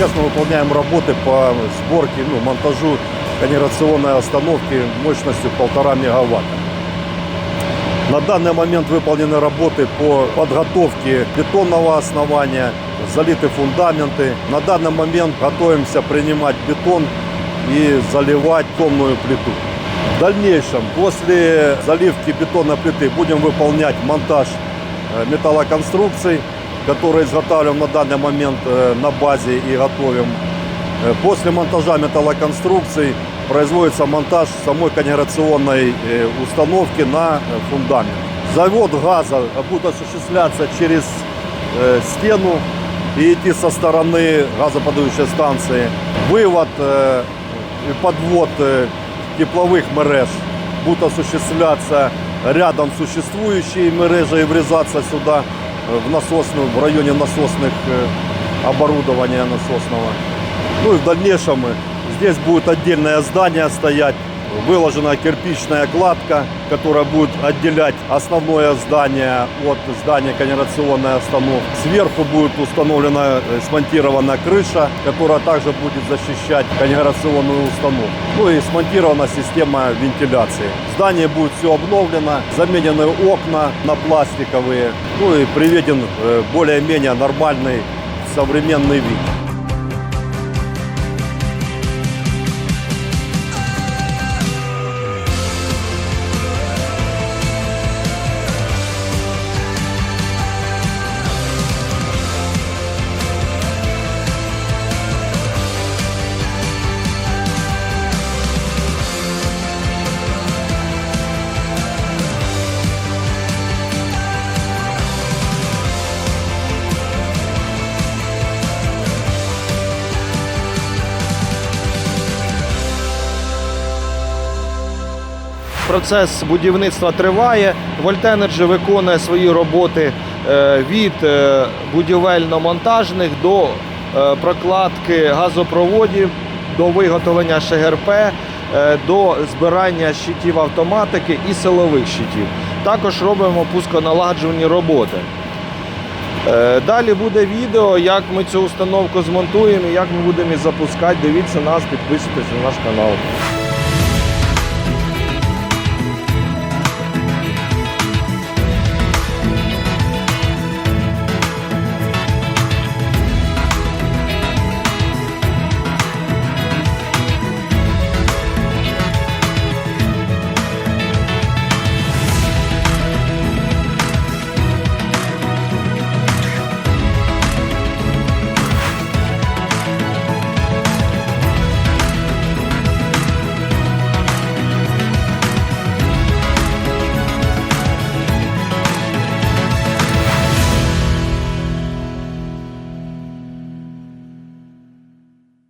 Сейчас мы выполняем работы по сборке, ну, монтажу конеграционной остановки мощностью 1,5 мегаватта. На данный момент выполнены работы по подготовке бетонного основания, залиты фундаменты. На данный момент готовимся принимать бетон и заливать тонную плиту. В дальнейшем, после заливки бетонной плиты, будем выполнять монтаж э, металлоконструкций, которые изготавливаем на данный момент э, на базе и готовим. Э, После монтажа металлоконструкций производится монтаж самой конеграционной э, установки на фундамент. Завод газа будет осуществляться через стену и идти со стороны газоподающей станции. Вывод и подвод тепловых мереж будет осуществляться рядом с существующей мережей и врезаться сюда в насосную, в районе насосных э, оборудования насосного. Ну и в дальнейшем э, здесь будет отдельное здание стоять, выложена кирпичная кладка, которая будет отделять основное здание от здания конеграционной остановки. Сверху будет установлена, э, смонтирована крыша, которая также будет защищать конеграционную установку. Ну и смонтирована система вентиляции. Здание будет все обновлено, заменены окна на пластиковые, ну и приведен э, более-менее нормальный современный вид. Процес будівництва триває. Вольтенерджі виконує свої роботи е, від е, будівельно-монтажних до е, прокладки газопроводів, до виготовлення ШГРП, до збирання щитів автоматики і силових щитів. Також робимо пусконаладжувальні роботи. Далі буде відео, як ми цю установку змонтуємо і як ми будемо її запускати. Дивіться нас, підписуйтесь на наш канал.